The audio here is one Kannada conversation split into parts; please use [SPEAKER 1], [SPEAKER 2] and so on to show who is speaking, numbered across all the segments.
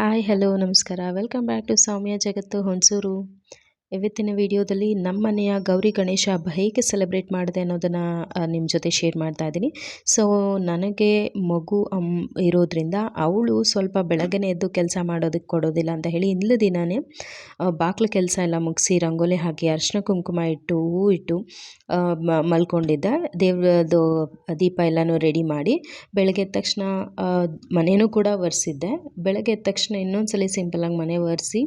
[SPEAKER 1] ಹಾಯ್ ಹಲೋ ನಮಸ್ಕಾರ. ವೆಲ್ಕಮ್ ಬ್ಯಾಕ್ ಟು ಸೌಮ್ಯ ಜಗತ್ತು ಹುಣಸೂರು ಇವತ್ತಿನ ವಿಡಿಯೋದಲ್ಲಿ ನಮ್ಮ ಮನೆಯ ಗೌರಿ ಗಣೇಶ ಹಬ್ಬ ಹೇಗೆ ಸೆಲೆಬ್ರೇಟ್ ಮಾಡಿದೆ ಅನ್ನೋದನ್ನು ನಿಮ್ಮ ಜೊತೆ ಶೇರ್ ಮಾಡ್ತಾ ಇದ್ದೀನಿ. ಸೊ ನನಗೆ ಮಗು ಇರೋದ್ರಿಂದ ಅವಳು ಸ್ವಲ್ಪ ಬೆಳಗ್ಗೆ ಎದ್ದು ಕೆಲಸ ಮಾಡೋದಕ್ಕೆ ಕೊಡೋದಿಲ್ಲ ಅಂತ ಹೇಳಿ ಇಲ್ಲ ದಿನವೇ ಬಾಕ್ಲು ಕೆಲಸ ಎಲ್ಲ ಮುಗಿಸಿ ರಂಗೋಲಿ ಹಾಕಿ ಅರ್ಶಿನ ಕುಂಕುಮ ಇಟ್ಟು, ಹೂ ಇಟ್ಟು ಮಲ್ಕೊಂಡಿದ್ದ. ದೇವ್ರದ್ದು ದೀಪ ಎಲ್ಲನೂ ರೆಡಿ ಮಾಡಿ ಬೆಳಗ್ಗೆ ಎದ್ದ ತಕ್ಷಣ ಮನೆಯೂ ಕೂಡ ಒರೆಸಿದ್ದೆ. ಬೆಳಗ್ಗೆ ಎದ್ದ ತಕ್ಷಣ ಇನ್ನೊಂದ್ಸಲಿ ಸಿಂಪಲಾಗಿ ಮನೆ ಒರೆಸಿ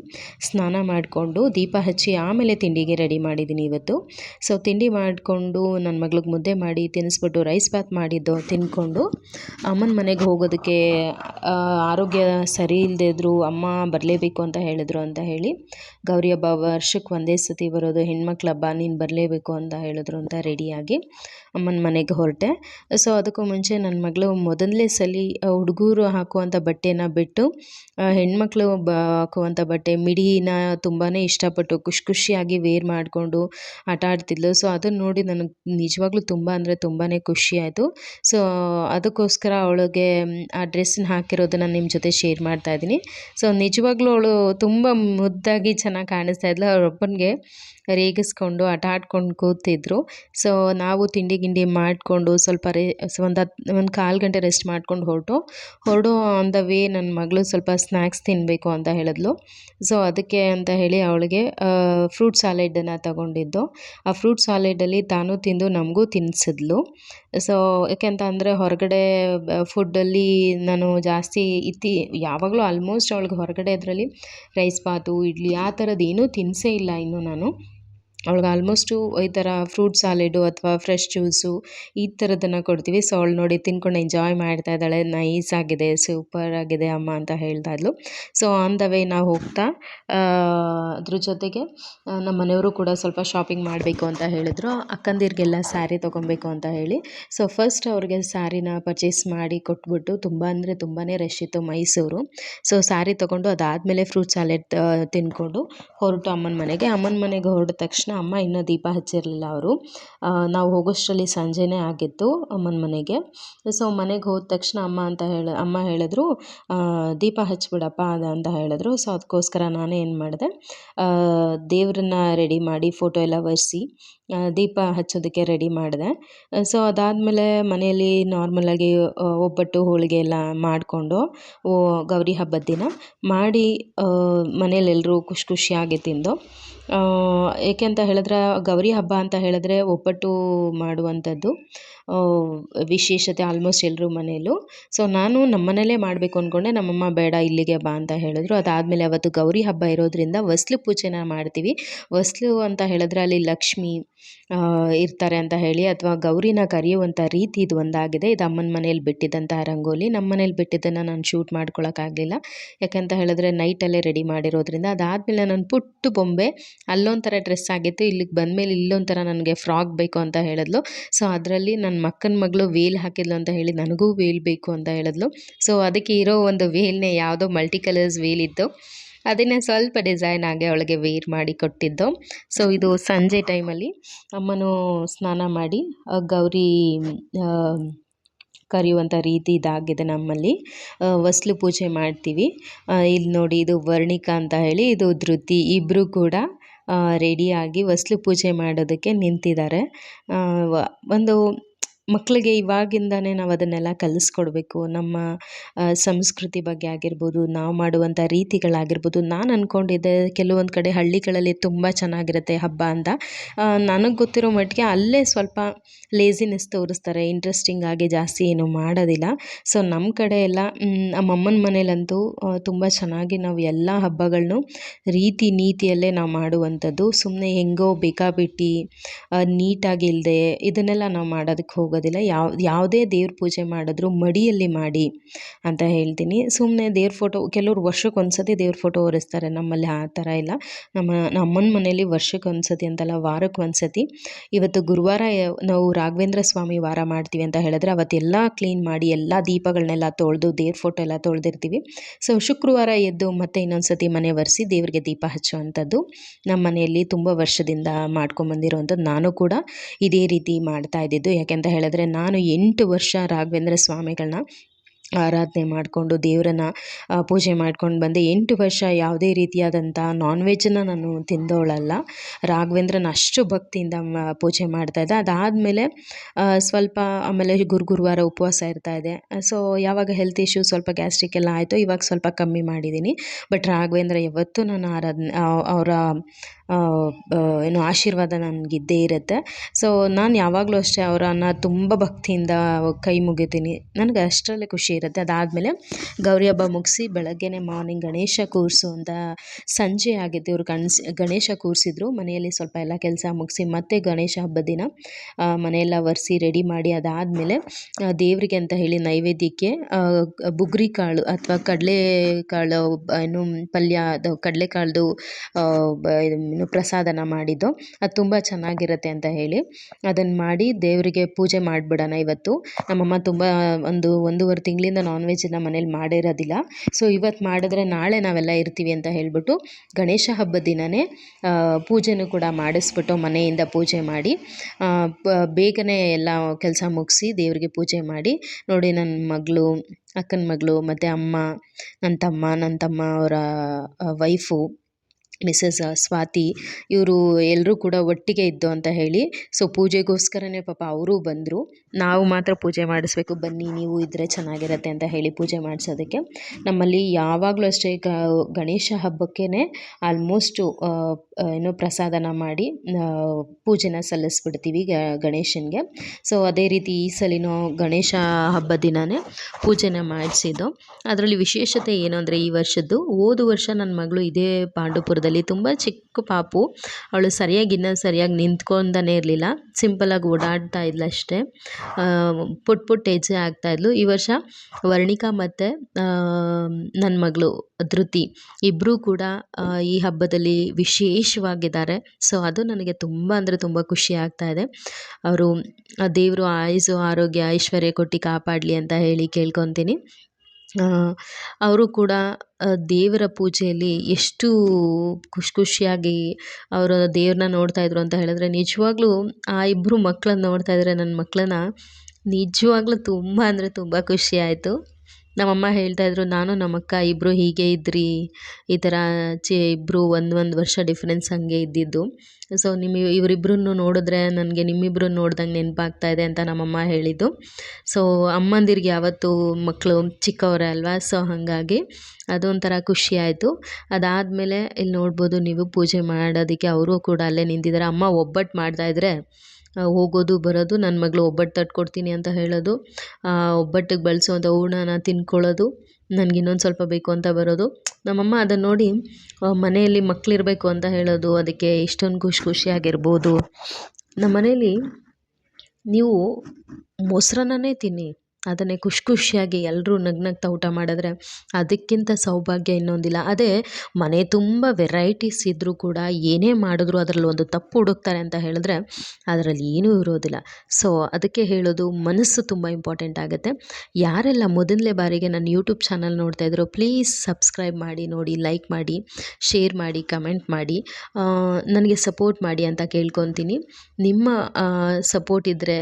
[SPEAKER 1] ಸ್ನಾನ ಮಾಡಿಕೊಂಡು ದೀಪ ಹಚ್ಚಿ ಆಮೇಲೆ ತಿಂಡಿಗೆ ರೆಡಿ ಮಾಡಿದ್ದೀನಿ ಇವತ್ತು. ಸೊ ತಿಂಡಿ ಮಾಡಿಕೊಂಡು ನನ್ನ ಮಗಳಿಗೆ ಮುದ್ದೆ ಮಾಡಿ ತಿನ್ನಿಸ್ಬಿಟ್ಟು ರೈಸ್ ಬಾತ್ ಮಾಡಿದ್ದು ತಿಂದ್ಕೊಂಡು ಅಮ್ಮನ ಮನೆಗೆ ಹೋಗೋದಕ್ಕೆ ಆರೋಗ್ಯ ಸರಿ ಇಲ್ಲದೆ ಇದ್ರು ಅಮ್ಮ ಬರಲೇಬೇಕು ಅಂತ ಹೇಳಿದ್ರು ಅಂತ ಹೇಳಿ, ಗೌರಿ ಹಬ್ಬ ವರ್ಷಕ್ಕೆ ಒಂದೇ ಸತಿ ಬರೋದು ಹೆಣ್ಮಕ್ಳ ಹಬ್ಬ ನೀನು ಬರಲೇಬೇಕು ಅಂತ ಹೇಳಿದ್ರು ಅಂತ ರೆಡಿಯಾಗಿ ಅಮ್ಮನ ಮನೆಗೆ ಹೊರಟೆ. ಸೊ ಅದಕ್ಕೂ ಮುಂಚೆ ನನ್ನ ಮಗಳು ಮೊದಲನೇ ಸಲ ಹುಡುಗರು ಹಾಕುವಂಥ ಬಟ್ಟೆನ ಬಿಟ್ಟು ಹೆಣ್ಮಕ್ಳು ಬ ಹಾಕುವಂಥ ಬಟ್ಟೆ, ಮಿಡಿನ ತುಂಬಾ ಇಷ್ಟಪಟ್ಟು ಖುಷಿ ಖುಷಿಯಾಗಿ ವೇರ್ ಮಾಡಿಕೊಂಡು ಆಟ ಆಡ್ತಿದ್ಲು. ಸೊ ಅದನ್ನು ನೋಡಿ ನನಗೆ ನಿಜವಾಗ್ಲೂ ತುಂಬ ಅಂದರೆ ತುಂಬಾ ಖುಷಿ ಆಯಿತು. ಸೊ ಅದಕ್ಕೋಸ್ಕರ ಅವಳಿಗೆ ಆ ಡ್ರೆಸ್ನ ಹಾಕಿರೋದನ್ನು ನಿಮ್ಮ ಜೊತೆ ಶೇರ್ ಮಾಡ್ತಾ ಇದ್ದೀನಿ. ಸೊ ನಿಜವಾಗ್ಲೂ ಅವಳು ತುಂಬ ಮುದ್ದಾಗಿ ಚೆನ್ನಾಗಿ ಕಾಣಿಸ್ತಾ ಇದ್ಲು. ಅವರೊಬ್ಬನಿಗೆ ರೇಗಿಸ್ಕೊಂಡು ಆಟ ಆಡ್ಕೊಂಡು ಕೂತಿದ್ರು. ಸೊ ನಾವು ತಿಂಡಿ ಗಿಂಡಿ ಮಾಡಿಕೊಂಡು ಸ್ವಲ್ಪ ರೇ, ಒಂದು ಹತ್ತು ಒಂದು ಕಾಲು ಗಂಟೆ ರೆಸ್ಟ್ ಮಾಡ್ಕೊಂಡು ಹೊರಟು. ಹೊರಡು ಆನ್ ದ ವೇ ನನ್ನ ಮಗಳು ಸ್ವಲ್ಪ ಸ್ನ್ಯಾಕ್ಸ್ ತಿನ್ನಬೇಕು ಅಂತ ಹೇಳಿದ್ಲು. ಸೊ ಅದಕ್ಕೆ ಅಂತ ಹೇಳಿ ಅವಳಿಗೆ ಫ್ರೂಟ್ ಸ್ಯಾಲೆಡನ್ನು ತಗೊಂಡಿದ್ದು. ಆ ಫ್ರೂಟ್ ಸ್ಯಾಲೆಡಲ್ಲಿ ತಾನು ತಿಂದು ನಮಗೂ ತಿನ್ನಿಸಿದ್ಲು ಸೊ ಯಾಕೆಂತ ಅಂದರೆ ಹೊರಗಡೆ ಫುಡ್ಡಲ್ಲಿ ನಾನು ಜಾಸ್ತಿ ಇತ್ತಿ, ಯಾವಾಗಲೂ ಆಲ್ಮೋಸ್ಟ್ ಅವ್ಳಿಗೆ ಹೊರಗಡೆ ಇದರಲ್ಲಿ ರೈಸ್ ಬಾತು ಇಡ್ಲಿ, ಆ ಥರದ್ದು ಏನೂ ತಿನ್ನಿಸೇ ಇಲ್ಲ ಇನ್ನೂ ನಾನು. ಅವಳಿಗೆ ಆಲ್ಮೋಸ್ಟು ಈ ಥರ ಫ್ರೂಟ್ ಸಾಲೆಡು ಅಥವಾ ಫ್ರೆಶ್ ಜ್ಯೂಸು ಈ ಥರದ್ದನ್ನು ಕೊಡ್ತೀವಿ. ಸೊ ಅವಳು ನೋಡಿ ತಿನ್ಕೊಂಡು ಎಂಜಾಯ್ ಮಾಡ್ತಾ ಇದ್ದಾಳೆ. ನೈಸ್ ಆಗಿದೆ ಸೂಪರ್ ಆಗಿದೆ ಅಮ್ಮ ಅಂತ ಹೇಳ್ತಾ ಇದ್ಲು. ಸೊ ಆನ್ ದ ವೇ ನಾವು ಹೋಗ್ತಾ ಅದ್ರ ಜೊತೆಗೆ ನಮ್ಮ ಮನೆಯವರು ಕೂಡ ಸ್ವಲ್ಪ ಶಾಪಿಂಗ್ ಮಾಡಬೇಕು ಅಂತ ಹೇಳಿದ್ರು. ಅಕ್ಕಂದಿರಿಗೆಲ್ಲ ಸ್ಯಾರಿ ತೊಗೊಬೇಕು ಅಂತ ಹೇಳಿ. ಸೊ ಫಸ್ಟ್ ಅವ್ರಿಗೆ ಸ್ಯಾರಿನ ಪರ್ಚೇಸ್ ಮಾಡಿ ಕೊಟ್ಬಿಟ್ಟು ತುಂಬ ಅಂದರೆ ತುಂಬಾ ರಶ್ ಇತ್ತು ಮೈಸೂರು. ಸೊ ಸ್ಯಾರಿ ತೊಗೊಂಡು ಅದಾದಮೇಲೆ ಫ್ರೂಟ್ ಸ್ಯಾಲೆಡ್ ತಿನ್ಕೊಂಡು ಹೊರಟು ಅಮ್ಮನ ಮನೆಗೆ. ಅಮ್ಮನ ಮನೆಗೆ ಹೊರಟ ತಕ್ಷಣ ಅಮ್ಮ ಇನ್ನೂ ದೀಪ ಹಚ್ಚಿರಲಿಲ್ಲ ಅವರು. ನಾವು ಹೋಗೋಷ್ಟರಲ್ಲಿ ಸಂಜೆನೇ ಆಗಿತ್ತು ಅಮ್ಮನ ಮನೆಗೆ. ಸೊ ಮನೆಗೆ ಹೋದ ತಕ್ಷಣ ಅಮ್ಮ ಅಂತ ಹೇಳ, ಅಮ್ಮ ಹೇಳಿದ್ರು ದೀಪ ಹಚ್ಚಿಬಿಡಪ್ಪ ಅದ ಅಂತ ಹೇಳಿದ್ರು. ಸೊ ಅದಕ್ಕೋಸ್ಕರ ನಾನೇ ಏನು ಮಾಡಿದೆ ದೇವ್ರನ್ನ ರೆಡಿ ಮಾಡಿ ಫೋಟೋ ಎಲ್ಲ ಒರೆಸಿ ದೀಪ ಹಚ್ಚೋದಕ್ಕೆ ರೆಡಿ ಮಾಡಿದೆ. ಸೊ ಅದಾದಮೇಲೆ ಮನೆಯಲ್ಲಿ ನಾರ್ಮಲಾಗಿ ಒಬ್ಬಟ್ಟು ಹೋಳಿಗೆ ಎಲ್ಲ ಮಾಡಿಕೊಂಡು ಗೌರಿ ಹಬ್ಬದ ದಿನ ಮಾಡಿ ಮನೇಲಿ ಎಲ್ಲರೂ ಖುಷಿ ಖುಷಿಯಾಗಿ ತಿಂದು ಏಕೆ ಅಂತ ಹೇಳಿದ್ರೆ ಗೌರಿ ಹಬ್ಬ ಅಂತ ಹೇಳಿದ್ರೆ ಒಬ್ಬಟ್ಟು ಮಾಡುವಂಥದ್ದು ವಿಶೇಷತೆ ಆಲ್ಮೋಸ್ಟ್ ಎಲ್ಲರೂ ಮನೆಯಲ್ಲೂ. ಸೊ ನಾನು ನಮ್ಮ ಮನೇಲೇ ಮಾಡಬೇಕು ಅಂದ್ಕೊಂಡೆ ನಮ್ಮಮ್ಮ ಬೇಡ ಇಲ್ಲಿಗೆ ಬಾ ಅಂತ ಹೇಳಿದ್ರು. ಅದಾದಮೇಲೆ ಅವತ್ತು ಗೌರಿ ಹಬ್ಬ ಇರೋದ್ರಿಂದ ವಸ್ಲು ಪೂಜೆನ ಮಾಡ್ತೀವಿ. ವಸ್ಲು ಅಂತ ಹೇಳಿದ್ರೆ ಅಲ್ಲಿ ಲಕ್ಷ್ಮಿ ಇರ್ತಾರೆ ಅಂತ ಹೇಳಿ ಅಥವಾ ಗೌರಿನ ಕರೆಯುವಂಥ ರೀತಿ ಇದು ಒಂದಾಗಿದೆ. ಇದು ಅಮ್ಮನ ಮನೇಲಿ ಬಿಟ್ಟಿದ್ದಂತಹ ರಂಗೋಲಿ. ನಮ್ಮ ಮನೇಲಿ ಬಿಟ್ಟಿದ್ದನ್ನು ನಾನು ಶೂಟ್ ಮಾಡ್ಕೊಳಕ್ಕಾಗಲಿಲ್ಲ ಯಾಕಂತ ಹೇಳಿದ್ರೆ ನೈಟಲ್ಲೇ ರೆಡಿ ಮಾಡಿರೋದ್ರಿಂದ ಅದಾದಮೇಲೆ ನಾನು ಪುಟ್ಟು ಬೊಂಬೆ ಅಲ್ಲೊಂಥರ ಡ್ರೆಸ್ ಆಗಿತ್ತು. ಇಲ್ಲಿಗೆ ಬಂದಮೇಲೆ ಇಲ್ಲೊಂಥರ ನನಗೆ ಫ್ರಾಕ್ ಬೇಕು ಅಂತ ಹೇಳಿದ್ಲು. ಸೊ ಅದರಲ್ಲಿ ನನ್ನ ಮಕ್ಕನ ಮಗಳು ವೇಲ್ ಹಾಕಿದ್ಲು ಅಂತ ಹೇಳಿ ನನಗೂ ವೇಲ್ ಬೇಕು ಅಂತ ಹೇಳಿದ್ಲು. ಸೊ ಅದಕ್ಕೆ ಇರೋ ಒಂದು ವೇಲ್ನೇ ಯಾವುದೋ ಮಲ್ಟಿ ಕಲರ್ಸ್ ವೇಲ್ ಇತ್ತು. ಅದನ್ನೇ ಸ್ವಲ್ಪ ಡಿಸೈನ್ ಆಗಿ ಅವಳಿಗೆ ವೇರ್ ಮಾಡಿ ಕೊಟ್ಟಿದ್ದು. ಸೊ ಇದು ಸಂಜೆ ಟೈಮಲ್ಲಿ ಅಮ್ಮನೂ ಸ್ನಾನ ಮಾಡಿ ಗೌರಿ ಕರೆಯುವಂಥ ರೀತಿ ಇದಾಗಿದೆ ನಮ್ಮಲ್ಲಿ. ವಸ್ಲು ಪೂಜೆ ಮಾಡ್ತೀವಿ. ಇಲ್ಲಿ ನೋಡಿ ಇದು ವರ್ಣಿಕಾ ಅಂತ ಹೇಳಿ, ಇದು ಧೃತಿ ಇಬ್ಬರು ಕೂಡ ರೆಡಿಯಾಗಿ ವಸ್ಲು ಪೂಜೆ ಮಾಡೋದಕ್ಕೆ ನಿಂತಿದ್ದಾರೆ. ಒಂದು ಮಕ್ಕಳಿಗೆ ಇವಾಗಿಂದನೇ ನಾವು ಅದನ್ನೆಲ್ಲ ಕಲಿಸ್ಕೊಡ್ಬೇಕು. ನಮ್ಮ ಸಂಸ್ಕೃತಿ ಬಗ್ಗೆ ಆಗಿರ್ಬೋದು, ನಾವು ಮಾಡುವಂಥ ರೀತಿಗಳಾಗಿರ್ಬೋದು. ನಾನು ಅಂದ್ಕೊಂಡಿದ್ದೆ ಕೆಲವೊಂದು ಕಡೆ ಹಳ್ಳಿಗಳಲ್ಲಿ ತುಂಬ ಚೆನ್ನಾಗಿರುತ್ತೆ ಹಬ್ಬ ಅಂತ. ನನಗೆ ಗೊತ್ತಿರೋ ಮಟ್ಟಿಗೆ ಅಲ್ಲೇ ಸ್ವಲ್ಪ ಲೇಸಿನೆಸ್ ತೋರಿಸ್ತಾರೆ. ಇಂಟ್ರೆಸ್ಟಿಂಗ್ ಆಗಿ ಜಾಸ್ತಿ ಏನು ಮಾಡೋದಿಲ್ಲ. ಸೊ ನಮ್ಮ ಕಡೆ ಎಲ್ಲ ನಮ್ಮಮ್ಮನ ಮನೇಲಂತೂ ತುಂಬ ಚೆನ್ನಾಗಿ ನಾವು ಎಲ್ಲ ಹಬ್ಬಗಳನ್ನು ರೀತಿ ನೀತಿಯಲ್ಲೇ ನಾವು ಮಾಡುವಂಥದ್ದು. ಸುಮ್ಮನೆ ಹೆಂಗೋ ಬೇಕಾಬಿಟ್ಟಿ ನೀಟಾಗಿ ಇಲ್ಲದೆ ಇದನ್ನೆಲ್ಲ ನಾವು ಮಾಡೋದಕ್ಕೆ ಹೋಗೋದಿಲ್ಲ. ಯಾವ, ಯಾವುದೇ ದೇವ್ರ ಪೂಜೆ ಮಾಡಿದ್ರು ಮಡಿಯಲ್ಲಿ ಮಾಡಿ ಅಂತ ಹೇಳ್ತೀನಿ. ಸುಮ್ಮನೆ ದೇವ್ರ ಫೋಟೋ, ಕೆಲವ್ರು ವರ್ಷಕ್ಕೆ ಒಂದ್ಸತಿ ದೇವ್ರ ಫೋಟೋ ಒರೆಸ್ತಾರೆ ನಮ್ಮಲ್ಲಿ ಆ ಥರ ಇಲ್ಲ. ನಮ್ಮ, ನಮ್ಮನ ಮನೆಯಲ್ಲಿ ವರ್ಷಕ್ಕೆ ಒಂದ್ಸತಿ ಅಂತಲ್ಲ, ವಾರಕ್ಕೆ ಒಂದ್ಸತಿ. ಇವತ್ತು ಗುರುವಾರ ನಾವು ರಾಘವೇಂದ್ರ ಸ್ವಾಮಿ ವಾರ ಮಾಡ್ತೀವಿ ಅಂತ ಹೇಳಿದ್ರೆ ಅವತ್ತೆಲ್ಲ ಕ್ಲೀನ್ ಮಾಡಿ ಎಲ್ಲ ದೀಪಗಳನ್ನೆಲ್ಲ ತೊಳೆದು, ದೇವ್ರ ಫೋಟೋ ಎಲ್ಲ ತೊಳೆದಿರ್ತೀವಿ. ಸೊ, ಶುಕ್ರವಾರ ಎದ್ದು ಮತ್ತೆ ಇನ್ನೊಂದು ಸತಿ ಮನೆ ಒರೆಸಿ ದೇವರಿಗೆ ದೀಪ ಹಚ್ಚುವಂಥದ್ದು ನಮ್ಮ ಮನೆಯಲ್ಲಿ ತುಂಬ ವರ್ಷದಿಂದ ಮಾಡ್ಕೊಂಬಂದಿರೋವಂಥದ್ದು. ನಾನು ಕೂಡ ಇದೇ ರೀತಿ ಮಾಡ್ತಾ ಇದ್ದಿದ್ದು. ಯಾಕೆಂತ ಹೇಳಿದ್ರೆ ನಾನು ಎಂಟು ವರ್ಷ ರಾಘವೇಂದ್ರ ಸ್ವಾಮಿಗಳನ್ನ ಆರಾಧನೆ ಮಾಡಿಕೊಂಡು ದೇವರನ್ನ ಪೂಜೆ ಮಾಡ್ಕೊಂಡು ಬಂದೆ. ಎಂಟು ವರ್ಷ ಯಾವುದೇ ರೀತಿಯಾದಂಥ ನಾನ್ ವೆಜ್ನ ನಾನು ತಿಂದವಳಲ್ಲ. ರಾಘವೇಂದ್ರನ ಅಷ್ಟು ಭಕ್ತಿಯಿಂದ ಪೂಜೆ ಮಾಡ್ತಾಯಿದ್ದೆ ಅದಾದಮೇಲೆ ಸ್ವಲ್ಪ ಆಮೇಲೆ ಗುರು ಗುರುವಾರ ಉಪವಾಸ ಇರ್ತಾಯಿದ್ದೆ ಸೊ ಯಾವಾಗ ಹೆಲ್ತ್ ಇಶ್ಯೂ ಸ್ವಲ್ಪ ಗ್ಯಾಸ್ಟ್ರಿಕ್ ಎಲ್ಲ ಆಯಿತು, ಇವಾಗ ಸ್ವಲ್ಪ ಕಮ್ಮಿ ಮಾಡಿದ್ದೀನಿ. ಬಟ್ ರಾಘವೇಂದ್ರ ಯಾವತ್ತೂ ನಾನು ಆರಾಧನೆ ಅವರ ಏನು ಆಶೀರ್ವಾದ ನನಗಿದ್ದೇ ಇರುತ್ತೆ. ಸೊ ನಾನು ಯಾವಾಗಲೂ ಅಷ್ಟೇ ಅವರನ್ನು ತುಂಬ ಭಕ್ತಿಯಿಂದ ಕೈ ಮುಗಿತೀನಿ. ನನಗೆ ಅಷ್ಟರಲ್ಲೇ ಖುಷಿ ಇರುತ್ತೆ. ಅದಾದಮೇಲೆ ಗೌರಿ ಹಬ್ಬ ಮುಗಿಸಿ ಬೆಳಗ್ಗೆನೇ ಮಾರ್ನಿಂಗ್ ಗಣೇಶ ಕೂರಿಸು ಅಂತ ಸಂಜೆ ಆಗಿದ್ದು ಇವರು ಗಣಸ್ ಗಣೇಶ ಕೂರಿಸಿದ್ರು. ಮನೆಯಲ್ಲಿ ಸ್ವಲ್ಪ ಎಲ್ಲ ಕೆಲಸ ಮುಗಿಸಿ ಮತ್ತೆ ಗಣೇಶ ಹಬ್ಬದ ದಿನ ಮನೆಯೆಲ್ಲ ಒರೆಸಿ ರೆಡಿ ಮಾಡಿ ಅದಾದಮೇಲೆ ದೇವರಿಗೆ ಅಂತ ಹೇಳಿ ನೈವೇದ್ಯಕ್ಕೆ ಬುಗ್ರಿ ಕಾಳು ಅಥವಾ ಕಡಲೆ ಕಾಳು ಏನು ಪಲ್ಯ, ಅದು ಕಡಲೆಕಾಳ್ದು ಪ್ರಸಾದನ ಮಾಡಿದ್ದು. ಅದು ತುಂಬ ಚೆನ್ನಾಗಿರುತ್ತೆ ಅಂತ ಹೇಳಿ ಅದನ್ನು ಮಾಡಿ ದೇವರಿಗೆ ಪೂಜೆ ಮಾಡಿಬಿಡೋಣ ಇವತ್ತು. ನಮ್ಮಮ್ಮ ತುಂಬ, ಒಂದು ಒಂದೂವರೆ ತಿಂಗಳಿಂದ ನಾನ್ ವೆಜ್ನ ಮನೇಲಿ ಮಾಡಿರೋದಿಲ್ಲ ಸೊ ಇವತ್ತು ಮಾಡಿದ್ರೆ ನಾಳೆ ನಾವೆಲ್ಲ ಇರ್ತೀವಿ ಅಂತ ಹೇಳಿಬಿಟ್ಟು ಗಣೇಶ ಹಬ್ಬದ ದಿನವೇ ಪೂಜೆನೂ ಕೂಡ ಮಾಡಿಸ್ಬಿಟ್ಟು ಮನೆಯಿಂದ ಪೂಜೆ ಮಾಡಿ ಬೇಗನೆ ಎಲ್ಲ ಕೆಲಸ ಮುಗಿಸಿ ದೇವರಿಗೆ ಪೂಜೆ ಮಾಡಿ, ನೋಡಿ ನನ್ನ ಮಗಳು, ಅಕ್ಕನ ಮಗಳು, ಮತ್ತು ಅಮ್ಮ ನನ್ನ ತಮ್ಮ ನನ್ನ ತಮ್ಮ ಅವರ ವೈಫು ಮಿಸಸ್ ಸ್ವಾತಿ ಇವರು ಎಲ್ಲರೂ ಕೂಡ ಒಟ್ಟಿಗೆ ಇದ್ದು ಅಂತ ಹೇಳಿ ಸೊ ಪೂಜೆಗೋಸ್ಕರನೇ ಪಾಪ ಅವರೂ ಬಂದರು. ನಾವು ಮಾತ್ರ ಪೂಜೆ ಮಾಡಿಸ್ಬೇಕು, ಬನ್ನಿ ನೀವು ಇದ್ದರೆ ಚೆನ್ನಾಗಿರುತ್ತೆ ಅಂತ ಹೇಳಿ ಪೂಜೆ ಮಾಡಿಸೋದಕ್ಕೆ. ನಮ್ಮಲ್ಲಿ ಯಾವಾಗಲೂ ಅಷ್ಟೇ ಗಣೇಶ ಹಬ್ಬಕ್ಕೇ ಆಲ್ಮೋಸ್ಟು ಏನು ಪ್ರಸಾದನ ಮಾಡಿ ಪೂಜೆನ ಸಲ್ಲಿಸ್ಬಿಡ್ತೀವಿ ಗಣೇಶನಿಗೆ. ಸೊ ಅದೇ ರೀತಿ ಈ ಸಲಿನೂ ಗಣೇಶ ಹಬ್ಬ ದಿನವೇ ಪೂಜೆನ ಮಾಡಿಸಿದ್ದು. ಅದರಲ್ಲಿ ವಿಶೇಷತೆ ಏನು ಅಂದರೆ ಈ ವರ್ಷದ್ದು, ಹೋದ ವರ್ಷ ನನ್ನ ಮಗಳು ಇದೇ ಪಾಂಡುಪುರದಲ್ಲಿ ತುಂಬ ಚಿಕ್ಕ ಪಾಪು. ಅವಳು ಸರಿಯಾಗಿ ಇನ್ನೂ ಸರಿಯಾಗಿ ನಿಂತ್ಕೊಂಡನೇ ಇರಲಿಲ್ಲ. ಸಿಂಪಲಾಗಿ ಓಡಾಡ್ತಾ ಇದ್ಲು ಅಷ್ಟೇ. ಪುಟ್ ಪುಟ್ ಹೆಜ್ಜೆ ಆಗ್ತಾಯಿದ್ಲು ಈ ವರ್ಷ ವರ್ಣಿಕಾ ಮತ್ತು ನನ್ನ ಮಗಳು ಧೃತಿ ಇಬ್ಬರೂ ಕೂಡ ಈ ಹಬ್ಬದಲ್ಲಿ ವಿಶೇಷವಾಗಿದ್ದಾರೆ. ಸೊ ಅದು ನನಗೆ ತುಂಬ ಅಂದರೆ ತುಂಬ ಖುಷಿ ಆಗ್ತಾ ಇದೆ. ಅವರು ದೇವರು ಆಯುಸ್ಸು, ಆರೋಗ್ಯ, ಐಶ್ವರ್ಯ ಕೊಟ್ಟು ಕಾಪಾಡಲಿ ಅಂತ ಹೇಳಿ ಕೇಳ್ಕೊತೀನಿ. ಅವರು ಕೂಡ ದೇವರ ಪೂಜೆಯಲ್ಲಿ ಎಷ್ಟು ಖುಷಿ ಖುಷಿಯಾಗಿ ಅವರು ದೇವ್ರನ್ನ ಇದ್ದರು ಅಂತ ಹೇಳಿದ್ರೆ, ನಿಜವಾಗ್ಲೂ ಆ ಇಬ್ಬರು ಮಕ್ಳನ್ನ ನೋಡ್ತಾ ಇದ್ದರೆ ನನ್ನ ಮಕ್ಕಳನ್ನ ನಿಜವಾಗ್ಲೂ ತುಂಬ ಅಂದರೆ ತುಂಬ ಖುಷಿ ಆಯಿತು. ನಮ್ಮಮ್ಮ ಹೇಳ್ತಾಯಿದ್ರು ನಾನು ನಮ್ಮಕ್ಕ ಇಬ್ಬರು ಹೀಗೆ ಇದ್ರಿ. ಈ ಥರ ಚಿ ಇಬ್ಬರು ಒಂದು ಒಂದು ವರ್ಷ ಡಿಫ್ರೆನ್ಸ್ ಹಾಗೆ ಇದ್ದಿದ್ದು. ಸೊ ನಿಮ್ಮ ಇವರಿಬ್ರನ್ನು ನೋಡಿದ್ರೆ ನನಗೆ ನಿಮ್ಮಿಬ್ರು ನೋಡ್ದಂಗೆ ನೆನಪಾಗ್ತಾ ಇದೆ ಅಂತ ನಮ್ಮಮ್ಮ ಹೇಳಿದ್ದು. ಸೊ ಅಮ್ಮಂದಿರಿಗೆ ಯಾವತ್ತೂ ಮಕ್ಕಳು ಚಿಕ್ಕವರೇ ಅಲ್ವಾ? ಸೊ ಹಾಗಾಗಿ ಅದೊಂಥರ ಖುಷಿ ಆಯಿತು. ಅದಾದಮೇಲೆ ಇಲ್ಲಿ ನೋಡ್ಬೋದು ನೀವು ಪೂಜೆ ಮಾಡೋದಕ್ಕೆ ಅವರು ಕೂಡ ಅಲ್ಲೇ ನಿಂತಿದ್ದಾರೆ. ಅಮ್ಮ ಒಬ್ಬಟ್ಟು ಮಾಡ್ತಾಯಿದ್ರೆ ಹೋಗೋದು, ಬರೋದು ನನ್ನ ಮಗಳು ಒಬ್ಬಟ್ಟು ತಟ್ಕೊಡ್ತೀನಿ ಅಂತ ಹೇಳೋದು ಒಬ್ಬಟ್ಟಿಗೆ ಬಳಸುವಂಥ ಹೂರ್ಣನ ತಿನ್ಕೊಳ್ಳೋದು, ನನಗೆ ಇನ್ನೊಂದು ಸ್ವಲ್ಪ ಬೇಕು ಅಂತ ಬರೋದು. ನಮ್ಮಮ್ಮ ಅದನ್ನು ನೋಡಿ ಮನೆಯಲ್ಲಿ ಮಕ್ಕಳಿರ್ಬೇಕು ಅಂತ ಹೇಳೋದು, ಅದಕ್ಕೆ ಇಷ್ಟೊಂದು ಖುಷಿ ಖುಷಿಯಾಗಿರ್ಬೋದು. ನಮ್ಮ ಮನೇಲಿ ನೀವು ಮೊಸರನ್ನನೇ ತಿನ್ನಿ. ಅದನ್ನೇ ಖುಷಿ ಖುಷಿಯಾಗಿ ಎಲ್ಲರೂ ನಗ್ನಗ್ತಾ ಊಟ ಮಾಡಿದ್ರೆ ಅದಕ್ಕಿಂತ ಸೌಭಾಗ್ಯ ಇನ್ನೊಂದಿಲ್ಲ. ಅದೇ ಮನೆ ತುಂಬ ವೆರೈಟೀಸ್ ಇದ್ದರೂ ಕೂಡ ಏನೇ ಮಾಡಿದ್ರು ಅದರಲ್ಲಿ ಒಂದು ತಪ್ಪು ಹುಡುಕ್ತಾರೆ ಅಂತ ಹೇಳಿದ್ರೆ ಅದರಲ್ಲಿ ಏನೂ ಇರೋದಿಲ್ಲ. ಸೊ ಅದಕ್ಕೆ ಹೇಳೋದು ಮನಸ್ಸು ತುಂಬ ಇಂಪಾರ್ಟೆಂಟ್ ಆಗುತ್ತೆ. ಯಾರೆಲ್ಲ ಮೊದಲನೇ ಬಾರಿಗೆ ನನ್ನ ಯೂಟ್ಯೂಬ್ ಚಾನಲ್ ನೋಡ್ತಾ ಇದ್ರು ಪ್ಲೀಸ್ ಸಬ್ಸ್ಕ್ರೈಬ್ ಮಾಡಿ, ನೋಡಿ ಲೈಕ್ ಮಾಡಿ ಶೇರ್ ಮಾಡಿ ಕಮೆಂಟ್ ಮಾಡಿ ನನಗೆ ಸಪೋರ್ಟ್ ಮಾಡಿ ಅಂತ ಕೇಳ್ಕೊತೀನಿ. ನಿಮ್ಮ ಸಪೋರ್ಟ್ ಇದ್ದರೆ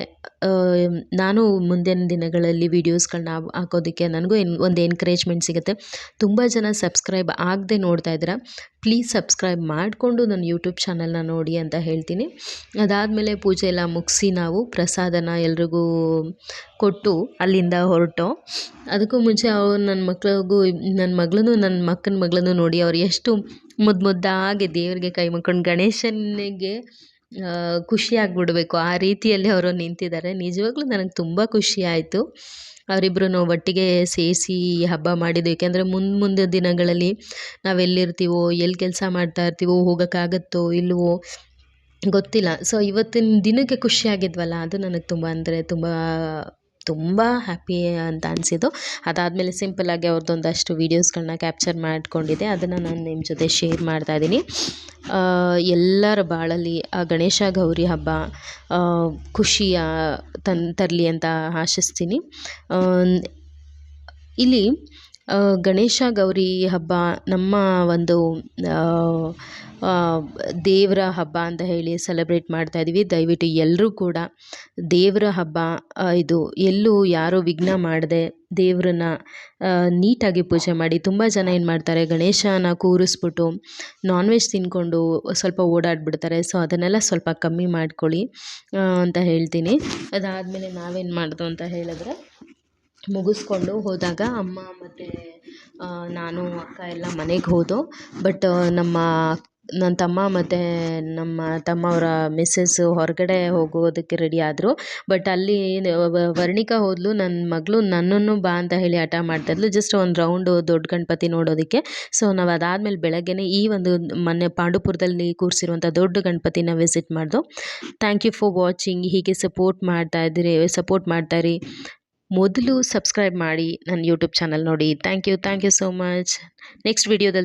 [SPEAKER 1] ನಾನು ಮುಂದಿನ ದಿನಗಳಲ್ಲಿ ವೀಡಿಯೋಸ್ಗಳನ್ನ ಹಾಕೋದಕ್ಕೆ ನನಗೂ ಎನ್, ಒಂದು ಎನ್ಕರೇಜ್ಮೆಂಟ್ ಸಿಗುತ್ತೆ. ತುಂಬ ಜನ ಸಬ್ಸ್ಕ್ರೈಬ್ ಆಗದೆ ನೋಡ್ತಾ ಇದ್ದೀರಾ? ಪ್ಲೀಸ್ ಸಬ್ಸ್ಕ್ರೈಬ್ ಮಾಡಿಕೊಂಡು ನನ್ನ ಯೂಟ್ಯೂಬ್ ಚಾನಲ್ನ ನೋಡಿ ಅಂತ ಹೇಳ್ತೀನಿ. ಅದಾದಮೇಲೆ ಪೂಜೆ ಎಲ್ಲ ಮುಗಿಸಿ ನಾವು ಪ್ರಸಾದನ ಎಲ್ರಿಗೂ ಕೊಟ್ಟು ಅಲ್ಲಿಂದ ಹೊರಟು. ಅದಕ್ಕೂ ಮುಂಚೆ ಅವ್ರು ನನ್ನ ಮಕ್ಳಿಗೂ ನನ್ನ ಮಗಳನ್ನೂ ನನ್ನ ಮಕ್ಕನ ಮಗಳನ್ನೂ ನೋಡಿ ಅವ್ರು ಎಷ್ಟು ಮುದ್ದು ಮುದ್ದಾಗಿ ದೇವರಿಗೆ ಕೈ ಮುಕ್ಕೊಂಡು ಗಣೇಶನಿಗೆ ಖುಷಿ ಆಗಿಬಿಡ್ಬೇಕು ಆ ರೀತಿಯಲ್ಲಿ ಅವರು ನಿಂತಿದ್ದಾರೆ. ನಿಜವಾಗ್ಲೂ ನನಗೆ ತುಂಬ ಖುಷಿ ಆಯಿತು. ಅವರಿಬ್ಬರೂ ಒಟ್ಟಿಗೆ ಸೇರಿಸಿ ಹಬ್ಬ ಮಾಡಿದ್ದು ಏಕೆಂದರೆ ಮುಂದೆ ಮುಂದೆ ದಿನಗಳಲ್ಲಿ ನಾವೆಲ್ಲಿರ್ತೀವೋ ಎಲ್ಲಿ ಕೆಲಸ ಮಾಡ್ತಾ ಇರ್ತೀವೋ, ಹೋಗೋಕ್ಕಾಗತ್ತೋ ಇಲ್ಲವೋ ಗೊತ್ತಿಲ್ಲ. ಸೊ ಇವತ್ತಿನ ದಿನಕ್ಕೆ ಖುಷಿಯಾಗಿದ್ವಲ್ಲ ಅದು ನನಗೆ ತುಂಬ ಅಂದರೆ ತುಂಬ ತುಂಬ ಹ್ಯಾಪಿ ಅಂತ ಅನಿಸಿದ್ದು. ಅದಾದಮೇಲೆ ಸಿಂಪಲ್ಲಾಗಿ ಅವ್ರದ್ದೊಂದಷ್ಟು ವೀಡಿಯೋಸ್ಗಳನ್ನ ಕ್ಯಾಪ್ಚರ್ ಮಾಡಿಕೊಂಡಿದ್ದೆ. ಅದನ್ನು ನಾನು ನಿಮ್ಮ ಜೊತೆ ಶೇರ್ ಮಾಡ್ತಾ ಇದ್ದೀನಿ. ಎಲ್ಲರ ಬಾಳಲ್ಲಿ ಆ ಗಣೇಶ ಗೌರಿ ಹಬ್ಬ ಖುಷಿಯ ತನ್, ತರಲಿ ಅಂತ ಆಶಿಸ್ತೀನಿ. ಇಲ್ಲಿ ಗಣೇಶ ಗೌರಿ ಹಬ್ಬ ನಮ್ಮ ಒಂದು ದೇವರ ಹಬ್ಬ ಅಂತ ಹೇಳಿ ಸೆಲೆಬ್ರೇಟ್ ಮಾಡ್ತಾ ಇದ್ದೀವಿ. ದಯವಿಟ್ಟು ಎಲ್ಲರೂ ಕೂಡ ದೇವರ ಹಬ್ಬ ಇದು ಎಲ್ಲೂ ಯಾರೂ ವಿಘ್ನ ಮಾಡದೆ ದೇವ್ರನ್ನ ನೀಟಾಗಿ ಪೂಜೆ ಮಾಡಿ ತುಂಬ ಜನ ಏನು ಮಾಡ್ತಾರೆ, ಗಣೇಶನ ಕೂರಿಸ್ಬಿಟ್ಟು ನಾನ್ ವೆಜ್ ತಿನ್ಕೊಂಡು ಸ್ವಲ್ಪ ಓಡಾಡ್ಬಿಡ್ತಾರೆ. ಸೊ ಅದನ್ನೆಲ್ಲ ಸ್ವಲ್ಪ ಕಮ್ಮಿ ಮಾಡ್ಕೊಳ್ಳಿ ಅಂತ ಹೇಳ್ತೀನಿ. ಅದಾದಮೇಲೆ ನಾವೇನು ಮಾಡೋದು ಅಂತ ಹೇಳಿದ್ರೆ ಮುಗಿಸ್ಕೊಂಡು ಹೋದಾಗ ಅಮ್ಮ ಮತ್ತು ನಾನು, ಅಕ್ಕ ಎಲ್ಲ ಮನೆಗೆ ಹೋದೋ. ಬಟ್ ನಮ್ಮ ನನ್ನ ತಮ್ಮ ಮತ್ತು ನಮ್ಮ ತಮ್ಮವರ ಮಿಸ್ಸಸ್ಸು ಹೊರಗಡೆ ಹೋಗೋದಕ್ಕೆ ರೆಡಿ ಆದರು. ಬಟ್ ಅಲ್ಲಿ ವರ್ಣಿಕಾ ಹೋದ್ಲು ನನ್ನ ಮಗಳು ನನ್ನನ್ನು ಬಾ ಅಂತ ಹೇಳಿ ಹಠ ಮಾಡ್ತಾಯಿದ್ಲು ಜಸ್ಟ್ ಒಂದು ರೌಂಡು ದೊಡ್ಡ ಗಣಪತಿ ನೋಡೋದಕ್ಕೆ. ಸೊ ನಾವು ಅದಾದಮೇಲೆ ಬೆಳಗ್ಗೆನೇ ಈ ಒಂದು ಮೊನ್ನೆ ಪಾಂಡುಪುರದಲ್ಲಿ ಕೂರಿಸಿರುವಂಥ ದೊಡ್ಡ ಗಣಪತಿನ ವಿಸಿಟ್ ಮಾಡ್ದು. ಥ್ಯಾಂಕ್ ಯು ಫಾರ್ ವಾಚಿಂಗ್ ಹೀಗೆ ಸಪೋರ್ಟ್ ಮಾಡ್ತಾ ಇದ್ದೀರಿ ಸಪೋರ್ಟ್ ಮಾಡ್ತಾಯಿರಿ ಮೊದಲು ಸಬ್ಸ್ಕ್ರೈಬ್ ಮಾಡಿ ನನ್ನ ಯೂಟ್ಯೂಬ್ ಚಾನಲ್ ನೋಡಿ. Thank you thank you so much next ವೀಡಿಯೋದಲ್ಲಿ